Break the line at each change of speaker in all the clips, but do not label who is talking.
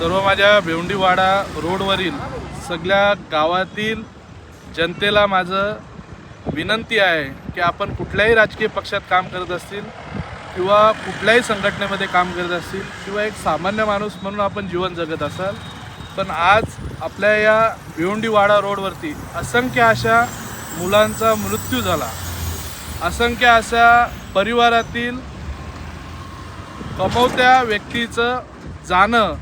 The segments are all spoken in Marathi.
सर्व माझ्या भेवंडीवाडा रोडवरील सगळ्या गावातील जनतेला माझं विनंती आहे की आपण कुठल्याही राजकीय पक्षात काम करत असतील किंवा कुठल्याही संघटनेमध्ये काम करत असतील किंवा एक सामान्य माणूस म्हणून आपण जीवन जगत असाल पण आज आपल्या या भिवंडीवाडा रोडवरती असंख्य अशा मुलांचा मृत्यू झाला. असंख्य अशा परिवारातील कमवत्या व्यक्तीचं जाणं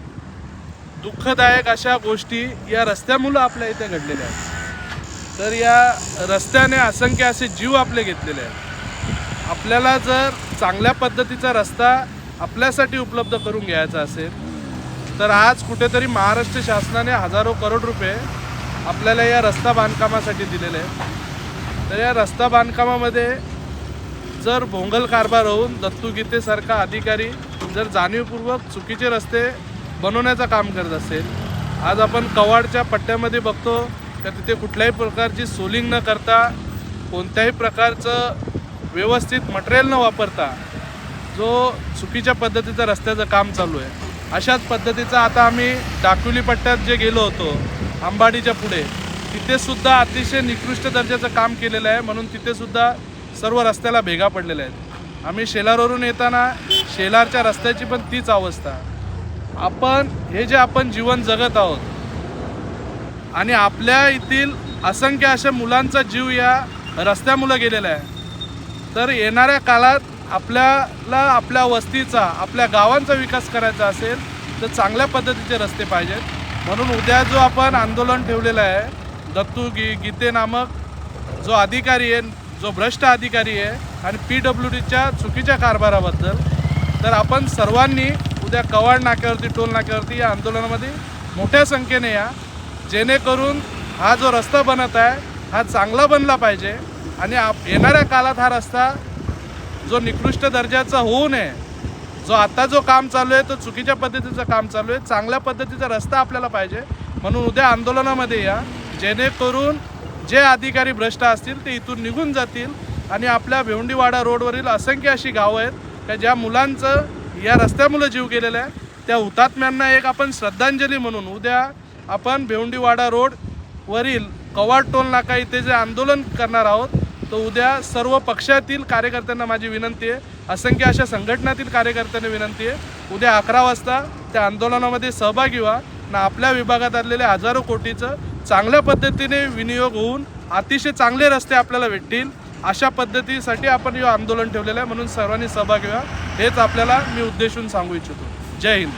दुःखदायक अशा गोष्टी या रस्त्यामुळं आपल्या इथे घडलेल्या आहेत. तर या रस्त्याने असंख्य असे जीव आपले घेतलेले आहेत. आपल्याला जर चांगल्या पद्धतीचा रस्ता आपल्यासाठी उपलब्ध करून घ्यायचा असेल तर आज कुठेतरी महाराष्ट्र शासनाने हजारो करोड रुपये आपल्याला या रस्ता बांधकामासाठी दिलेले आहेत. तर या रस्ता बांधकामामध्ये जर भोंगल कारभार होऊन दत्तू गीतेसारखा अधिकारी जर जाणीवपूर्वक चुकीचे रस्ते बनवण्याचं काम करत असेल आज आपण कवाडच्या पट्ट्यामध्ये बघतो का तिथे कुठल्याही प्रकारची सोलिंग न करता कोणत्याही प्रकारचं व्यवस्थित मटेरियल न वापरता जो चुकीच्या पद्धतीचं रस्त्याचं काम चालू आहे. अशाच पद्धतीचं आता आम्ही डाकुली पट्ट्यात जे गेलो होतो अंबाडीच्या पुढे तिथेसुद्धा अतिशय निकृष्ट दर्जाचं काम केलेलं आहे. म्हणून तिथेसुद्धा सर्व रस्त्याला भेगा पडलेल्या आहेत. आम्ही शेलारवरून येताना शेलारच्या रस्त्याची पण तीच अवस्था. आपण हे जे आपण जीवन जगत आहोत आणि आपल्या येथील असंख्य अशा मुलांचा जीव या रस्त्यामुळं गेलेला आहे. तर येणाऱ्या काळात आपल्याला आपल्या वस्तीचा आपल्या गावांचा विकास करायचा असेल तर चांगल्या पद्धतीचे रस्ते पाहिजेत. म्हणून उद्या जो आपण आंदोलन ठेवलेलं आहे दत्तू गी गीते नामक जो अधिकारी आहे जो भ्रष्ट अधिकारी आहे आणि पी डब्ल्यू डीच्या चुकीच्या कारभाराबद्दल तर आपण सर्वांनी उद्या कवाड नाक्यावरती टोल नाक्यावरती या आंदोलनामध्ये मोठ्या संख्येने या जेणेकरून हा जो रस्ता बनत आहे हा चांगला बनला पाहिजे आणि आप येणाऱ्या काळात हा रस्ता जो निकृष्ट दर्जाचा होऊ नये जो आता जो काम चालू आहे तो चुकीच्या पद्धतीचं काम चालू आहे चांगल्या पद्धतीचा रस्ता आपल्याला पाहिजे म्हणून उद्या आंदोलनामध्ये या. जेणेकरून जे अधिकारी भ्रष्ट असतील ते इथून निघून जातील. आणि आपल्या भेवंडीवाडा रोडवरील असंख्य अशी गावं आहेत का ज्या मुलांचं या रस्त्यामुळे जीव गेलेला आहे. त्या हुतात्म्यांना एक आपण श्रद्धांजली म्हणून उद्या आपण भेवंडीवाडा रोडवरील कवाड टोल नाका इथे जे आंदोलन करणार आहोत तर उद्या सर्व पक्षातील कार्यकर्त्यांना माझी विनंती आहे. असंख्य अशा संघटनातील कार्यकर्त्यांना विनंती आहे. उद्या अकरा वाजता त्या आंदोलनामध्ये सहभागी व्हा. ना आपल्या विभागात आलेल्या हजारो कोटीचं चांगल्या पद्धतीने विनियोग होऊन अतिशय चांगले रस्ते आपल्याला भेटतील. अशा पद्धतीसाठी आपण हे आंदोलन ठेवलेलं आहे. म्हणून सर्वांनी सहभाग घ्या हेच आपल्याला मी उद्देशून सांगू इच्छितो. जय हिंद.